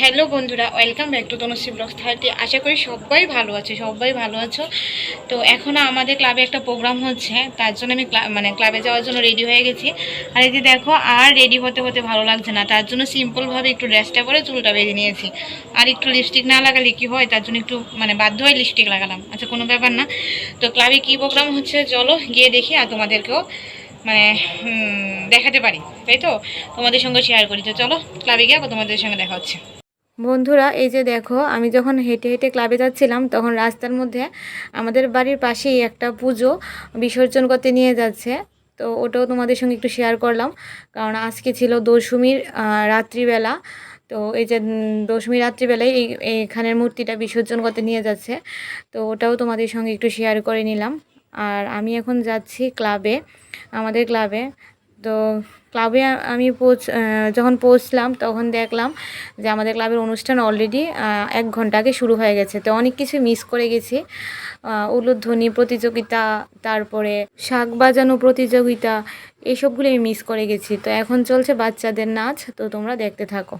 Hello বন্ধুরা, welcome back to Tanushree vlogs thirty. আশা করি সবাই ভালো আছে, সবাই ভালো আছো। তো এখন আমাদের ক্লাবে একটা প্রোগ্রাম হচ্ছে, তার জন্য আমি মানে ক্লাবে যাওয়ার জন্য রেডি হয়ে গেছি। আর এই যে দেখো, আর রেডি হতে হতে ভালো লাগছে না, তার জন্য সিম্পলভাবে একটু ড্রেসটা পরে চুলটা বেঁধে নিয়েছি। আর একটু লিপস্টিক না লাগালে কি হয়, তার জন্য একটু মানে বাধ্য হয়ে লিপস্টিক লাগালাম। আচ্ছা কোনো ব্যাপার না। তো ক্লাবে কী প্রোগ্রাম হচ্ছে, চলো গিয়ে দেখি আর তোমাদেরকেও মানে দেখাতে পারি। তাই তো? তোমাদের সঙ্গে শেয়ার করি। তো চলো, ক্লাবে গিয়ে তোমাদের সঙ্গে দেখা হচ্ছে। বন্ধুরা, এই যে দেখো, আমি যখন হেঁটে হেঁটে ক্লাবে যাচ্ছিলাম, তখন রাস্তার মধ্যে আমাদের বাড়ির পাশেই একটা পুজো বিসর্জন করতে নিয়ে যাচ্ছে। তো ওটাও তোমাদের সঙ্গে একটু শেয়ার করলাম, কারণ আজকে ছিল দশমীর রাত্রিবেলা। তো এই যে দশমী রাত্রিবেলায় এই, এইখানের মূর্তিটা বিসর্জন করতে নিয়ে যাচ্ছে। তো ওটাও তোমাদের সঙ্গে একটু শেয়ার করে নিলাম। আর আমি এখন যাচ্ছি ক্লাবে, আমাদের ক্লাবে। তো ক্লাবে আমি পৌঁছ যখন পৌঁছলাম তখন দেখলাম যে আমাদের ক্লাবের অনুষ্ঠান অলরেডি এক ঘণ্টা আগে শুরু হয়ে গেছে। তো অনেক কিছু মিস করে গেছি। উলুধ্বনি প্রতিযোগিতা, তারপরে শাক বাজানো প্রতিযোগিতা এইসবগুলো আমি মিস করে গেছি। তো এখন চলছে বাচ্চাদের নাচ, তো তোমরা দেখতে থাকো।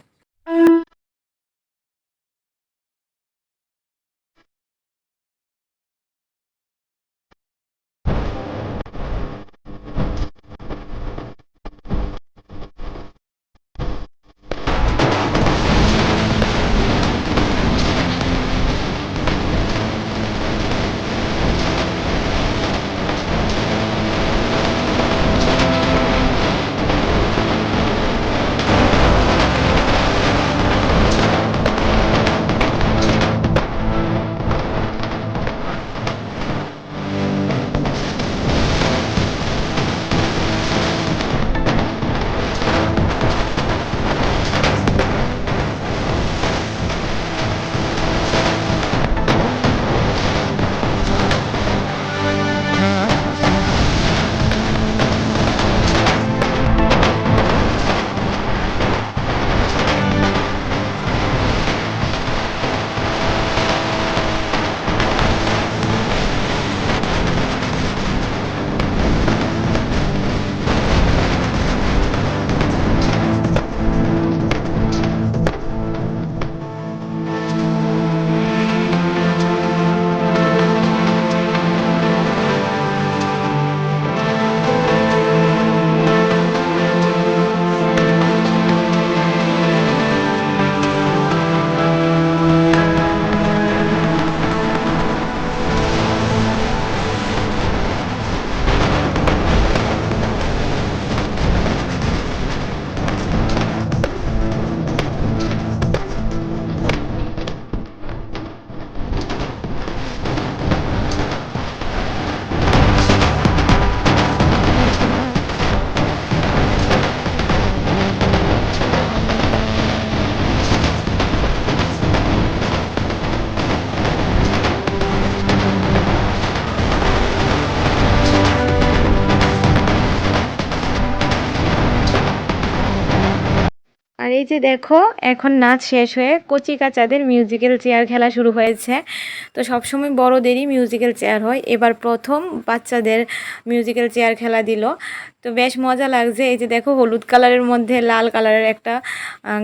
এই যে দেখো, এখন নাচ শেষ হয়ে কচি কাচাদের মিউজিক্যাল চেয়ার খেলা শুরু হয়েছে। তো সবসময় বড়দেরই মিউজিক্যাল চেয়ার হয়। এবার প্রথম বাচ্চাদের মিউজিক্যাল চেয়ার খেলা দিল। তো বেশ মজা লাগছে। এই যে দেখো, হলুদ কালারের মধ্যে লাল কালারের একটা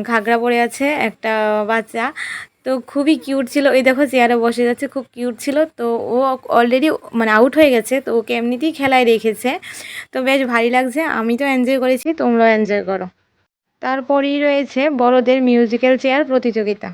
ঘাগরা পরে আছে একটা বাচ্চা। তো খুবই কিউট ছিল। এই দেখো চেয়ারে বসে যাচ্ছে, খুব কিউট ছিল। তো ও অলরেডি মানে আউট হয়ে গেছে। তো ওকে এমনিতেই খেলায় রেখেছে। তো বেশ ভারী লাগছে। আমি তো এনজয় করেছি, তোমরাও এনজয় করো। তারপরেই রয়েছে বড়দের মিউজিক্যাল চেয়ার প্রতিযোগিতা।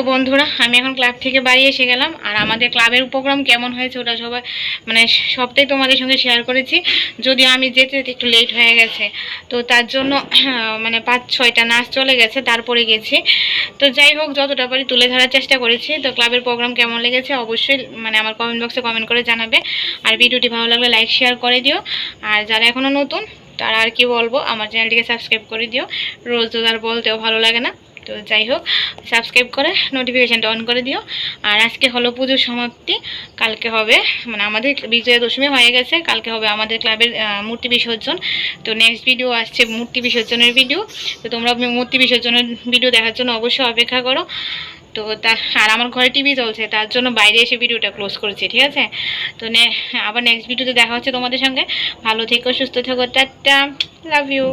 তো বন্ধুরা, আমি এখন ক্লাব থেকে বাড়ি এসে গেলাম আর আমাদের ক্লাবের প্রোগ্রাম কেমন হয়েছে ওটা সবাই মানে সবটাই তোমাদের সঙ্গে শেয়ার করেছি। যদিও আমি যেতে যেতে একটু লেট হয়ে গেছে, তো তার জন্য মানে পাঁচ ছয়টা নাচ চলে গেছে, তারপরে গেছি। তো যাই হোক, যতটা পারি তুলে ধরার চেষ্টা করেছি। তো ক্লাবের প্রোগ্রাম কেমন লেগেছে অবশ্যই মানে আমার কমেন্ট বক্সে কমেন্ট করে জানাবে। আর ভিডিওটি ভালো লাগলে লাইক শেয়ার করে দিও। আর যারা এখনও নতুন, তারা আর কি বলব, আমার চ্যানেলটিকে সাবস্ক্রাইব করে দিও। রোজ রোজ আর বলতেও ভালো লাগে না। তো যাই হোক সাবস্ক্রাইব করে নোটিফিকেশানটা অন করে দিও। আর আজকে হলো পুজোর সমাপ্তি। কালকে হবে মানে আমাদের বিজয়া দশমী হয়ে গেছে। কালকে হবে আমাদের ক্লাবের মূর্তি বিসর্জন। তো নেক্সট ভিডিও আসছে মূর্তি বিসর্জনের ভিডিও তো তোমরা মূর্তি বিসর্জনের ভিডিও দেখার জন্য অবশ্যই অপেক্ষা করো। তো তা, আর আমার ঘরে টিভি চলছে, তার জন্য বাইরে এসে ভিডিওটা ক্লোজ করেছি, ঠিক আছে? তো নে, আবার নেক্সট ভিডিওতে দেখা হচ্ছে তোমাদের সঙ্গে। ভালো থেকো, সুস্থ থেকো, টাটা লাভ ইউ